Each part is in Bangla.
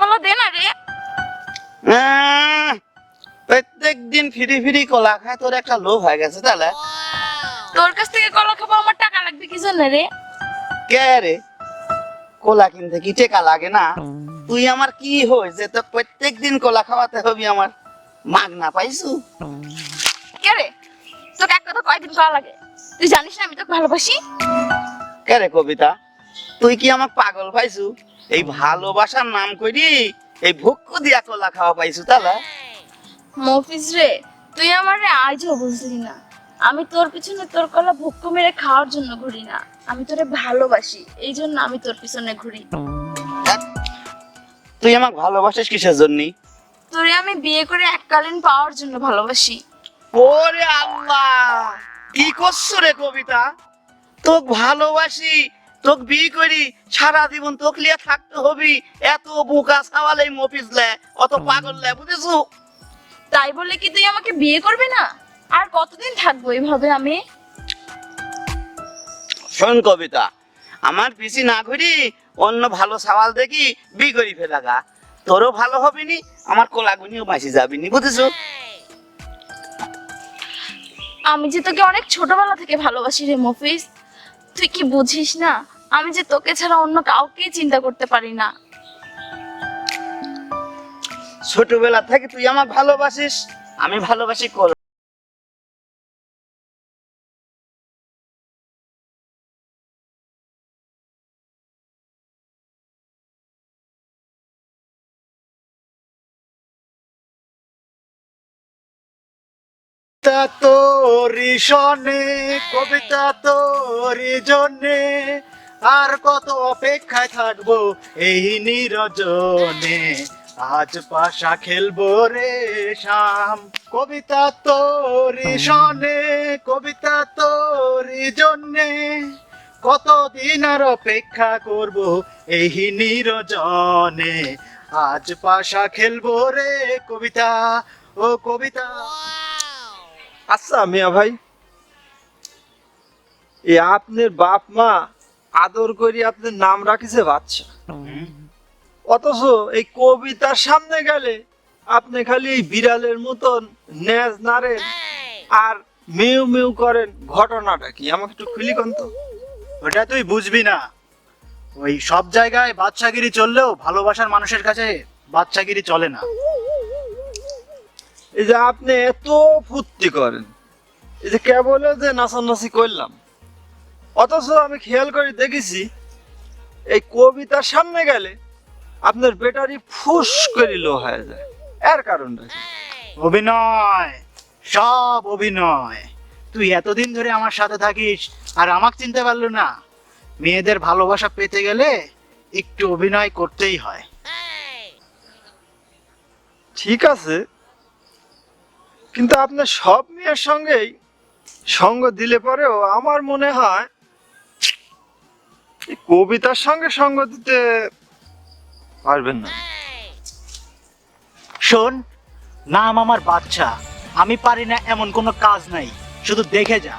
কলা দে না রে। আহ, প্রত্যেক দিন ফিরি ফিরি কলা খায় তোর একটা লোভ হয়ে গেছে তাহলে। তোর কাছ থেকে কলা খাব আমার টাকা লাগবে কি জন্য রে? কে রে? কলা কিনতে কি টেকা লাগে না? তুই আমার কি তো প্রত্যেক দিন কলা খাওয়াতে হবি আমার? মাগ না পাইছু? কে রে? তোকে এক কথা কয়দিন করা লাগে? তুই জানিস না আমি তোকে ভালোবাসি? কে রে কবিতা? তুই কি আমার পাগল পাইছু? এই ভালোবাসার নাম করি এই ভুক্কু দিয়া কলা খাওয়া পাইছু তাহলে মফিজ রে তুই আমারে আজও বুঝলি না। আমি তোর পিছনে তোর কলা ভুক্কু মেরে খাওয়ার জন্য ঘুরি না। আমি তোরে ভালোবাসি এই জন্য আমি তোর পিছনে ঘুরি। তুই আমাকে ভালোবাসিস কিসের জন্য? তোরে আমি বিয়ে করে এককালীন পাওয়ার জন্য ভালোবাসি। ওরে আল্লাহ কি করছ রে কবিতা? তোক ভালোবাসি তোক বিয়ে করি সারা জীবন তোক লিয়ে থাকতে হবি। এত বোকা সাওয়ালে মফিস লে অত পাগল লে বুঝেছ? তাই বলে কি তুই আমাকে বিয়ে করবে না? আর কতদিন থাকব এইভাবে আমি? শোন কবিতা আমার পিসি না করি অন্য ভালো সাওয়াল দেখি বি করি ফেলাগা তোরও ভালো হবে নি আমার কোলাগুনিও বাঁচি যাবি নি বুঝেছ? আমি যে তোকে অনেক ছোটবেলা থেকে ভালোবাসি রে মফিজ তুই কি বুঝিস না? আমি যে তোকে ছাড়া অন্য কাউকেই চিন্তা করতে পারি না। ছোটবেলা থেকে তুই আমার ভালোবাসিস আমি ভালোবাসি কোলা কবিতা তোরি শনে কবিতা তোরি জন্যে আর কত অপেক্ষায় থাকব এই নিরজনে। আজ পাশা খেলব রে শাম কবিতা তোরি শনে, কবিতা তোরি জন্যে। কতদিন আর অপেক্ষা করব এই নিরজনে। আজ পাশা খেলব রে কবিতা, ও কবিতা। আচ্ছা মিয়া ভাই এ আপনার বাপ মা আদর করি আপনার নাম রাখিছে বাচ্চা অথচ এই কবিতার সামনে গেলে আপনি খালি এই বিড়ালের মতন নেজ নাড়েন আর মেউ মেউ করেন ঘটনাটা কি? আমাকে একটু খুলি কোন তো। ওটা তুই বুঝবি না। ওই সব জায়গায় বাচ্চাগিরি চললেও ভালোবাসার মানুষের কাছে বাচ্চাগিরি চলে না। এই যে আপনি এত ফুর্তি করেন এই যে কেবল যে নাচানাচি করলাম অথচ আমি খেয়াল করে দেখেছি এই কবিতার সামনে গেলে আপনার ব্যাটারি ফুস করে লো হয়ে যায়। এর কারণটা? অভিনয় সব অভিনয়। তুই এতদিন ধরে আমার সাথে থাকিস আর আমাকে চিনতে পারল না। মেয়েদের ভালোবাসা পেতে গেলে একটু অভিনয় করতেই হয়। ঠিক আছে কিন্তু আপনার সব মেয়ের সঙ্গেই সঙ্গ দিলে পরেও আমার মনে হয় কবিতার সঙ্গে সঙ্গ দিতে পারবেন না। শোন নাম আমার বাচ্চা আমি পারি না এমন কোনো কাজ নাই শুধু দেখে যা।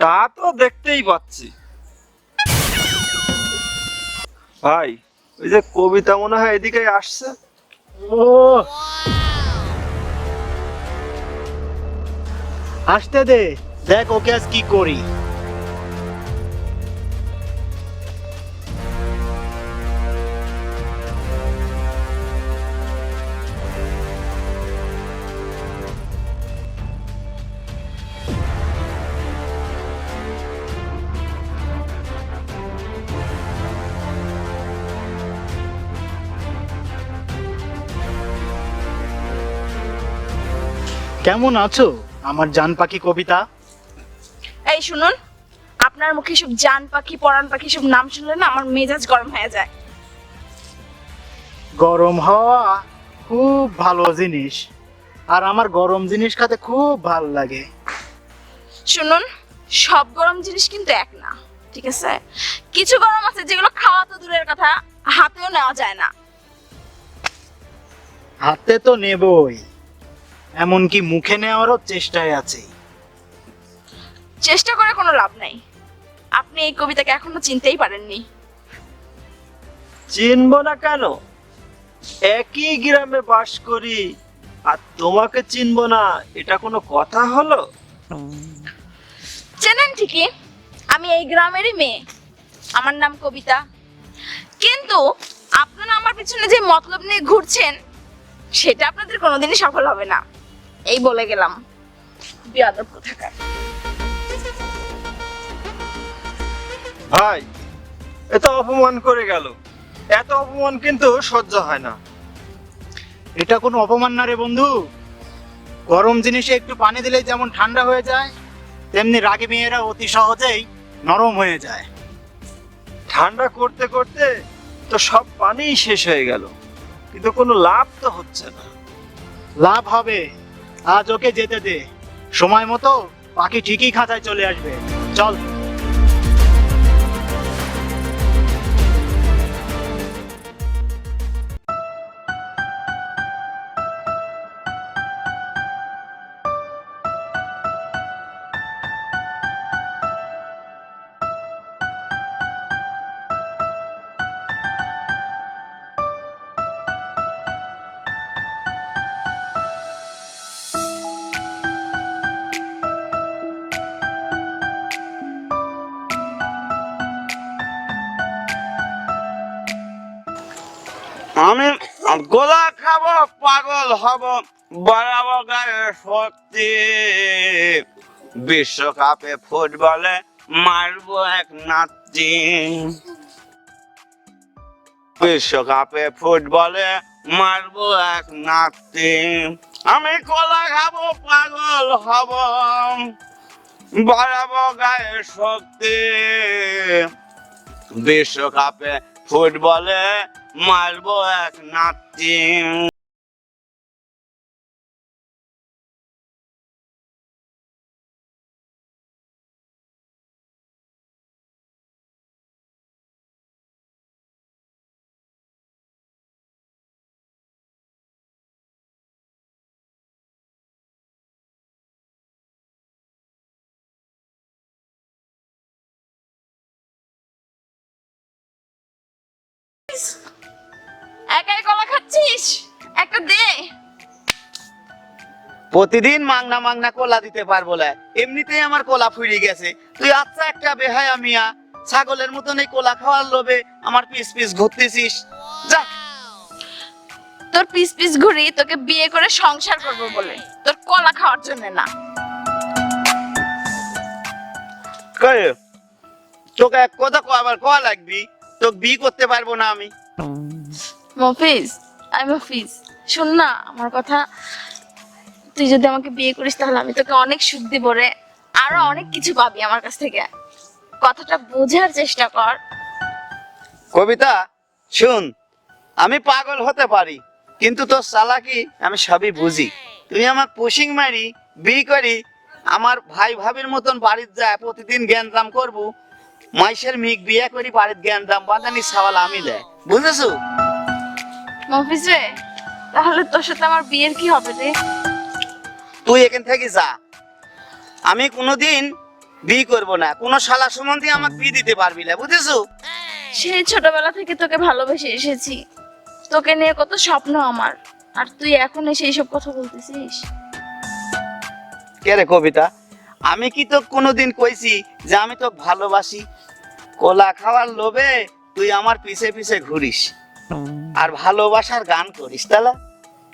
তা তো দেখতেই পাচ্ছি। ভাই ওই যে কবিতা মনে হয় এদিকে আসছে। ও! আসতে দে দেখ ওকে আজ কি করি। কেমন আছো? আমার জান পাখি কবিতা। এই শুনুন আপনার মুখে সব জান পাখি পরাণ পাখি সব নাম শুনলে না আমার মেজাজ গরম হয়ে যায়। গরম হওয়া খুব ভালো জিনিস আর আমার গরম জিনিস খেতে খুব ভালো লাগে। শুনুন সব গরম জিনিস কিন্তু এক না ঠিক আছে? কিছু গরম আছে যেগুলো খাওয়া তো দূরের কথা হাতেও নেওয়া যায় না। হাতে তো নেবই। এমনকি মুখে নেওয়ারও চেষ্টায় আছে। চেষ্টা করে কোনো লাভ নাই। আপনি এই কবিতাকে এখনও চিনতেই পারেননি। চিনবো না কেন? একই গ্রামে বাস করি আর তোমাকে চিনবো না এটা কোনো কথা হলো? চেনেন ঠিকই আমি এই গ্রামেরই মেয়ে। আমার নাম কবিতা। কিন্তু আপনারা আমার পিছনে যে মতলব নিয়ে ঘুরছেন সেটা আপনাদের কোনোদিনই সফল হবে না। এই বলে গেলাম। বিয়াদব কোথাকার ভাই এত অপমান করে গেল। এত অপমান কিন্তু সহ্য হয় না। এটা কোনো অপমান না রে বন্ধু। গরম জিনিসে একটু পানি দিলেই যেমন ঠান্ডা হয়ে যায় তেমনি রাগী মেয়েরা অতি সহজেই নরম হয়ে যায়। ঠান্ডা করতে করতে তো সব পানিই শেষ হয়ে গেল। কিন্তু কোনো লাভ তো হচ্ছে না। লাভ হবে। আজ ওকে যেতে দে। সময় মতো পাখি ঠিকই খাঁচায় চলে আসবে। চল। হব গায়ে শক্তি বিশ্বকাপে ফুটবলে মারবো এক নাতি। বিশ্বকাপে ফুটবলে মারবো এক নাতি। আমি কলা খাব, পাগল হব। বাড়াবো গায়ে শক্তি বিশ্বকাপে ফুটবলে মারবো এক নাতি। একাই কলা খাচ্ছিস? একটা দে। প্রতিদিন মাংনা মাংনা কোলা দিতে পারব না। এমনিতেই আমার কোলা ফুরিয়ে গেছে। তুই আচ্ছা একটা বেহায়া মিয়া ছাগলের মতন এই কোলা খাওয়ার লোভে আমার পিস পিস ঘুরতেছিস। যা। তোর পিস পিস ঘুরি তোকে বিয়ে করে সংসার করব বলে। তোর কলা খাওয়ার জন্য না। কয়ে তোকে এক কথা আবার কয়া লাগবি? তোকে করতে পারব না আমি। মফিজ আই মফিজ শোন না আমার কথা তুই যদি আমাকে বিয়ে করিস তাহলে আমি তোকে অনেক সুখ দিব রে। আরও অনেক কিছু পাবি আমার কাছ থেকে। কথাটা বোঝার চেষ্টা কর। কবিতা শুন আমি পাগল হতে পারি কিন্তু তোর চালাকি আমি সবই বুঝি। তুই আমার পুশিং মারি বি করি আমার ভাই ভাবির মতন বাড়িতে যায় প্রতিদিন জ্ঞানদাম করব মাইসের মিক বিয়ে করি বাড়িতে জ্ঞানদাম বাদানি সাওয়াল আমি দেয়। বুঝেছ? মফিজ রে তাহলে তোর সাথে আমার বিয়ের কি হবে রে? তুই এখান থেকে যা। আমি কোনোদিন বি করব না। কোনো শালা সম্বন্ধে আমাকে বি দিতে পারবি না বুঝেছ? সেই ছোটবেলা থেকে তোকে ভালোবেসে এসেছি। তোকে নিয়ে কত স্বপ্ন আমার। আর তুই এখন এসে এইসব কথা বলতেছিস? কে রে কবিতা? আমি কি তো কোনোদিন কইছি যে আমি তো ভালোবাসি? কোলা খাওয়ার লোভে তুই আমার পিছে পিছে ঘুরিস। আর ভালোবাসার গান করিস তাহলে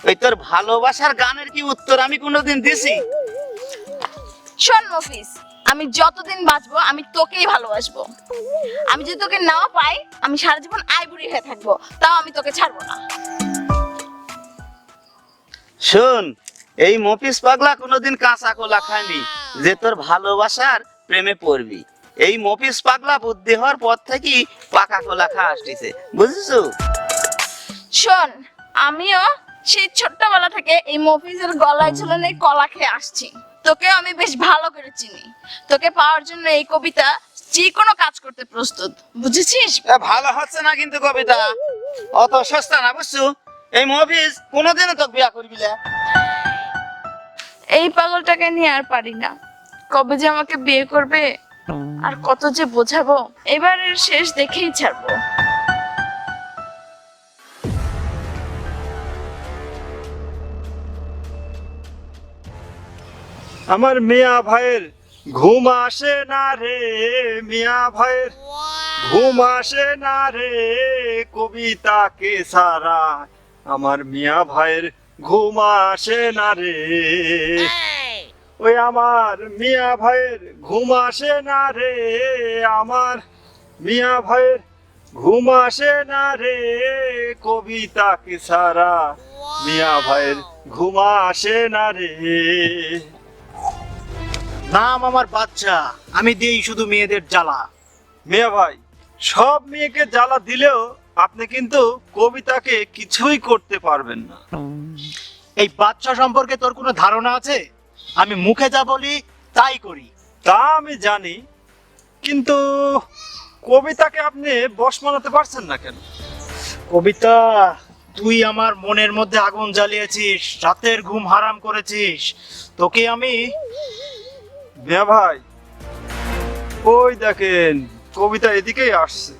ওই তোর ভালোবাসার গানের কি উত্তর আমি কোনোদিন দিছি? শোন মফিজ আমি যতদিন বাঁচবো আমি তোকেই ভালোবাসবো। আমি যদি তোকে নাও পাই আমি সারা জীবন আইবুড়ি হয়ে থাকব। তাও আমি তোকে ছাড়বো না। শোন এই মফিস পাগলা কোনোদিন কাঁচা কোলা খায়নি। যে তোর ভালোবাসার প্রেমে পড়বি। এই মফিস পাগলা বুদ্ধি হওয়ার পর থেকেই পাকা কোলা খা আসতেছে বুঝেছ? শোন আমিও সেই ছোট্টবেলা থেকে এই মফিজের গলায় ঝুলানো কলা খেয়ে আসছি। তোকে আমি বেশ ভালো করে চিনি। তোকে পাওয়ার জন্য এই কবিতা যে কোনো কাজ করতে প্রস্তুত। বুঝেছিস? ভালো হচ্ছে না কিন্তু কবিতা। অত সস্তা না বুঝছ? এই মফিস কোনোদিনও তোকে বিয়া করবি না। এই পাগলটাকে নিয়ে আর পারি না। কবে যে আমাকে বিয়ে করবে আর কত যে বোঝাবো এবারের শেষ দেখেই ছাড়বো। আমার মিয়া ভাইয়ের ঘুম আসে না রে মিয়া ভাইয়ের ঘুম আসে না রে কবিতাকে সারা আমার মিয়া ভাইয়ের ঘুম আসে না রে। ওই আমার মিয়া ভাইয়ের ঘুম আসে না রে আমার মিয়া ভাইয়ের ঘুম আসে না রে কবিতাকে সারা মিয়া ভাইয়ের ঘুম আসে না রে। নাম আমার বাচ্চা আমি দিই শুধু মেয়েদের জ্বালা। মিয়া ভাই সব মেয়েকে জ্বালা দিলেও আপনি কিন্তু কবিতাকে কিছুই করতে পারবেন না। এই বাচ্চা সম্পর্কে তোর কোনো ধারণা আছে? আমি মুখে যা বলি তাই করি। তা আমি জানি কিন্তু কবিতাকে আপনি বশ মানাতে পারছেন না কেন? কবিতা তুই আমার মনের মধ্যে আগুন জ্বালিয়েছিস রাতের ঘুম হারাম করেছিস তোকে আমি মিয়া ভাই ওই দেখেন কবিতা এদিকেই আসছে।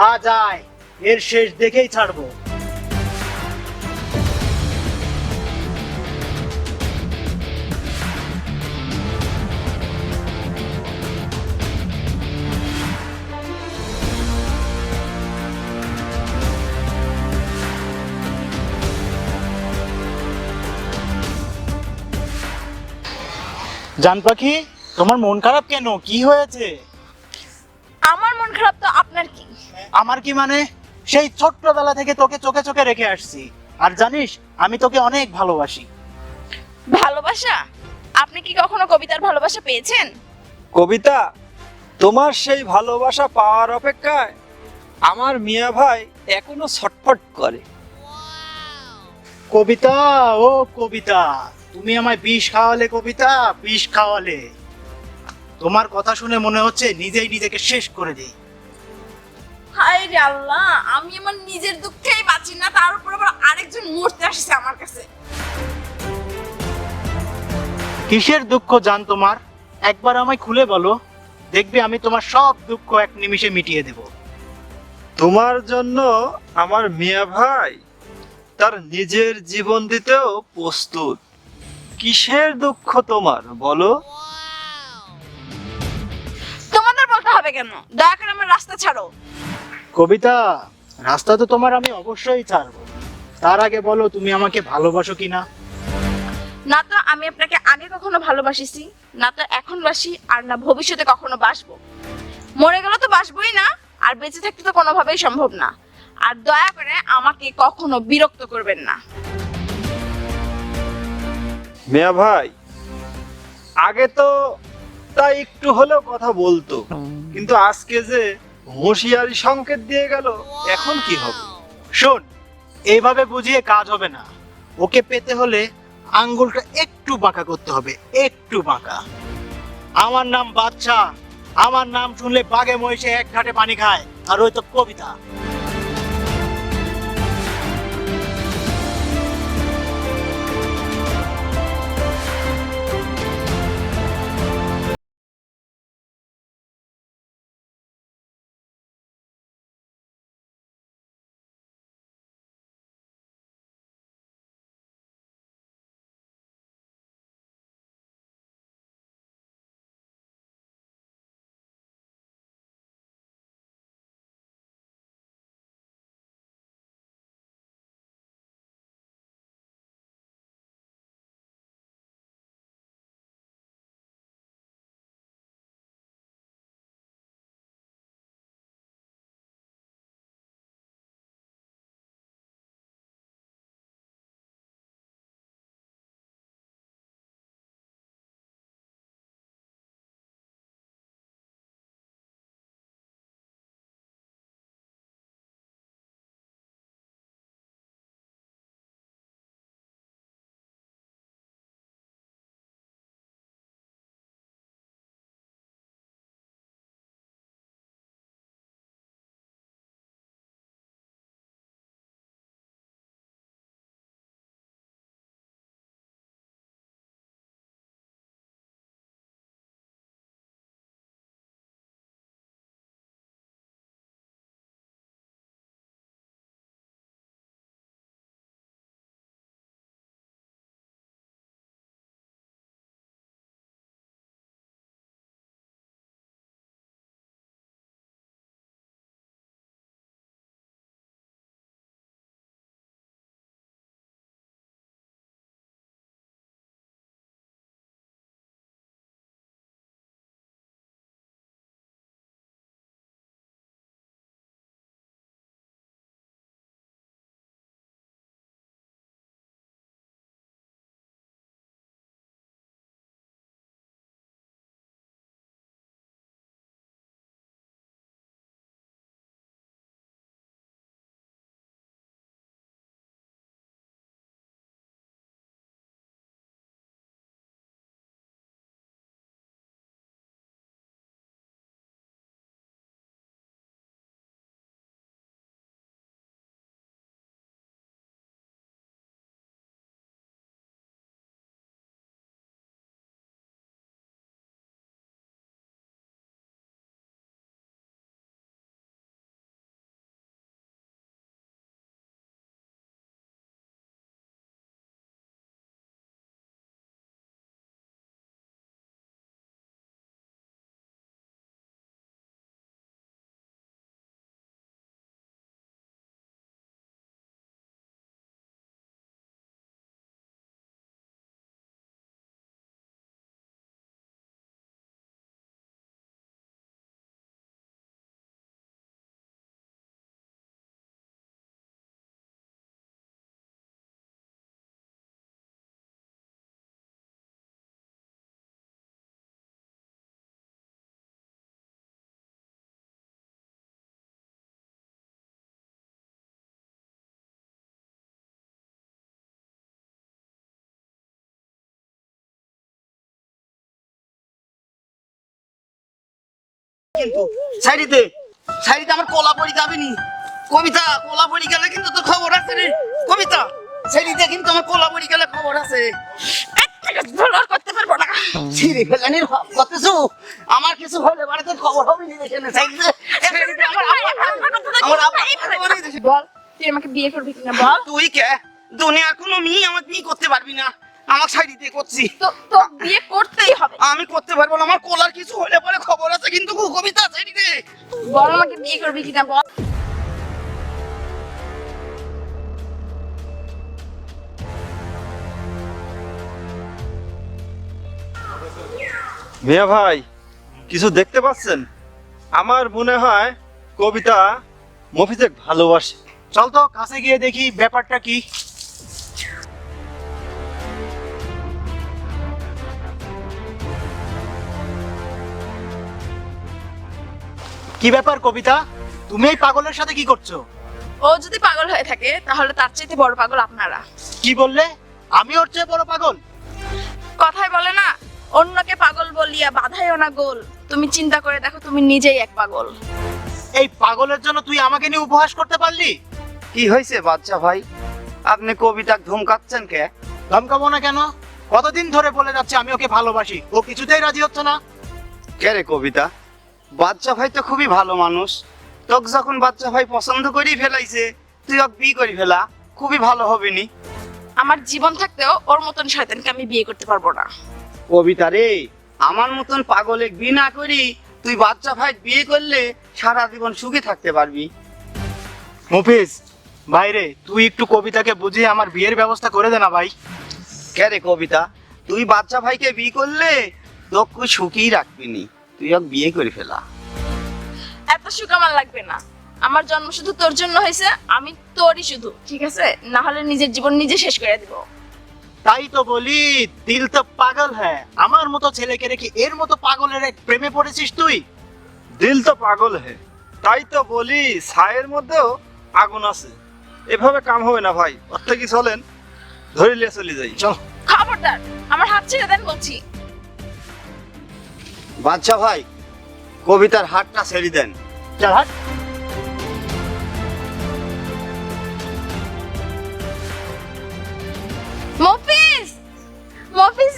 আ আয় এর শেষ দেখেই ছাড়বো। জান পাখি তোমার মন খারাপ কেন? কি হয়েছে? আমার মন খারাপ তো আপনার কি? আমার কি মানে? সেই ছোট্টবেলা থেকে তোকে চোখে চোখে রেখে আসছি। আর জানিস আমি তোকে অনেক ভালোবাসি। ভালোবাসা? আপনি কি কখনো কবিতার ভালোবাসা পেয়েছেন? কবিতা তোমার সেই ভালোবাসা পাওয়ার অপেক্ষায় আমার মিয়া ভাই এখনও ছটফট করে। কবিতা ও কবিতা। তুমি আমায় বিষ খাওয়ালে কবিতা বিষ খাওয়ালে। তোমার কথা শুনে মনে হচ্ছে নিজেই নিজেকে শেষ করে দিই। হায় রে আল্লাহ আমি আমার নিজের দুঃখেই বাঁচি না তার উপর আবার আরেকজন মরতে আসছে আমার কাছে। কিসের দুঃখ জান তোমার? একবার আমায় খুলে বলো দেখবে আমি তোমার সব দুঃখ এক নিমিষে মিটিয়ে দেব। তোমার জন্য আমার মিয়া ভাই তার নিজের জীবন দিতেও প্রস্তুত। কিসের দুঃখ তোমার বলো? তোমাদের বলতে হবে কেন? দয়া করে আমার রাস্তা ছাড়ো। কবিতা রাস্তা তো তোমার আমি অবশ্যই ছাড়বো। তার আগে বলো তুমি আমাকে ভালোবাসো কিনা? না তো আমি আপনাকে আগে কখনো ভালোবাসিছি না তো এখন বাসি আর না ভবিষ্যতে কখনো বাসবো। মরে গেলে তো বাসবোই না আর বেঁচে থাকতে তো কোনোভাবেই সম্ভব না। আর দয়া করে আমাকে কখনো বিরক্ত করবেন না। মিয়া ভাই আগে তো তাই একটু হলেও কথা বলতো কিন্তু আজকে যে হুঁশিয়ারি সংকেত দিয়ে গেল এখন কি হবে? শোন এইভাবে বুঝিয়ে কাজ হবে না। ওকে পেতে হলে আঙ্গুলটা একটু বাঁকা করতে হবে একটু বাঁকা। আমার নাম বাচ্চা আমার নাম শুনলে বাঘে মহিষে এক ঘাটে পানি খায় আর ওই তো কবিতা। কিন্তু। সাইডিতে সাইডিতে আমার কলা পড়ি যাবে নি কবিতা কলা পড়ি গেলে কিন্তু তোর খবর আছে রে। কবিতা সাইডিতে কিন্তু আমার কলা পড়ি গেলে খবর আছে। করতে পারব না। ফেলানির আমার কিছু হলে বাড়িতে খবর হবে নি। দেখে সাইডিতে সাইডিতে আমার বল তুই আমাকে বিয়ে করবি কিনা বল? তুই কে? দুনিয়ার কোনো মেয়ে আমার বিয়ে করতে পারবি না। আমার সাইডিতে করছি। তো বিয়ে করতেই হবে। আমি করতে পারব না আমার কোলার কিছু হলে পরে খবর আছে কিন্তু কবিতা সাইডিতে বল আমাকে বিয়ে করবি কিনা বল। মিয়া ভাই কিছু দেখতে পাচ্ছেন? আমার মনে হয় কবিতা মফিজে ভালোবাসে। চল তো কাছে গিয়ে দেখি ব্যাপারটা কি। কি ব্যাপার কবিতা? তুমি এই পাগলের সাথে কি করছ? ও যদি পাগল হয়ে থাকে তাহলে তার চাইতে বড় পাগল আপনারা। কি বললে? আমি ওর চেয়ে বড় পাগল? কথায় বলে না অন্যকে পাগল বলিয়া বাধাইও না গোল। তুমি চিন্তা করে দেখো তুমি নিজেই এক পাগল। এই পাগলের জন্য তুই আমাকে নিয়ে উপহাস করতে পারলি? কি হয়েছে বাচ্চা ভাই? আপনি কবিতা ধমকাচ্ছেন কে? ধমকাবো না কেন? কতদিন ধরে বলে যাচ্ছে আমি ওকে ভালোবাসি? ও কিছুতেই রাজি হচ্ছে না। কে রে কবিতা? বাচ্চা ভাই তো খুবই ভালো মানুষ। তোক যখন বাচ্চা ভাই পছন্দ করি ফেলাইছে তুই ওকে বিয়ে করে ফেলা। খুবই ভালো হবে নি। আমার জীবন থাকতেও ওর মতন শয়তানকে আমি বিয়ে করতে পারব না। কবিতা রে আমার মতন পাগলে বিয়ে না করি তুই বাচ্চা ভাই বিয়ে করলে সারা জীবন সুখে থাকতে পারবি। মুফিজ বাইরে তুই একটু কবিতাকে বুঝিয়ে আমার বিয়ের ব্যবস্থা করে দে না ভাই। কে রে কবিতা তুই বাচ্চা ভাইকে বিয়ে করলে তোকে সুখেই রাখবি নি। তুই ওকে বিয়ে করে ফেলা। এত সুখ আমার লাগবে না। আমার জন্ম শুধু তোর জন্য হয়েছে আমি তোরই শুধু ঠিক আছে? না হলে নিজের জীবন নিজে শেষ করে দিব। তাই তো বলি দিল তো পাগল হ্যাঁ। আমার মতো ছেলেকে রেখে এর মতো পাগলের এক প্রেমে পড়েছিস তুই? দিল তো পাগল হ্যাঁ। তাই তো বলি ছায়ের মধ্যেও আগুন আছে। এভাবে কাম হবে না ভাই ওর কি চলেন? ধরিলে চলে যাই চল। খবরদার আমার হাত ছেড়ে দেন বলছি। বাচ্চা ভাই কবিতার হাটটা ছেড়ে দেন। চল হাট? মফিজ! মফিজ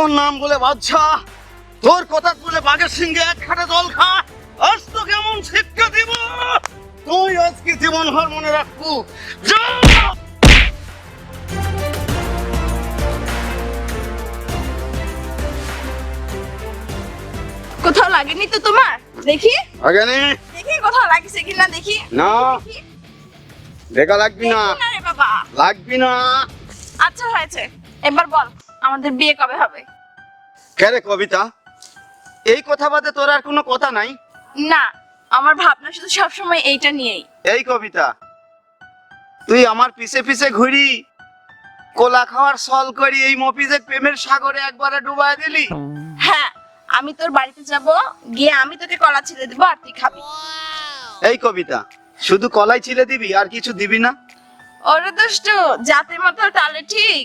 তোর নাম বলে বাচ্চা তোর কথা বলে বাঘের সিংহে এক খাটে জল খা আজ তো কেমন শিক্ষা দিব তুই আজকে জীবন ভর মনে রাখব? যা! কোথাও লাগেনি তো তোমার? দেখি। আগে নে দেখি কোথাও লাগিছে কিনা দেখি। না। দেখি। লাগবি না। বাবা। লাগবি না। আচ্ছা হয়েছে। এবার বল আমাদের বিয়ে কবে হবে? কে রে কবিতা? এই কথা বাদে তোর আর কোনো কথা নাই? না আমার ভাবনা শুধু সবসময় এইটা নিয়েই। এই কবিতা তুই আমার পিছে পিছে ঘুরি কোলা খাওয়ার সল করি এই মফিজে প্রেমের সাগরে একবারে ডুবাই দিলি। হ্যাঁ আমি তোর বাড়িতে যাব গিয়ে আমি তোকে কলা ছেড়ে দেবো আর তুই খাবি। এই কবিতা শুধু কলাই ছিলে দিবি আর কিছু দিবি না? ওরে দুষ্টু জাতের মতো তালে ঠিক।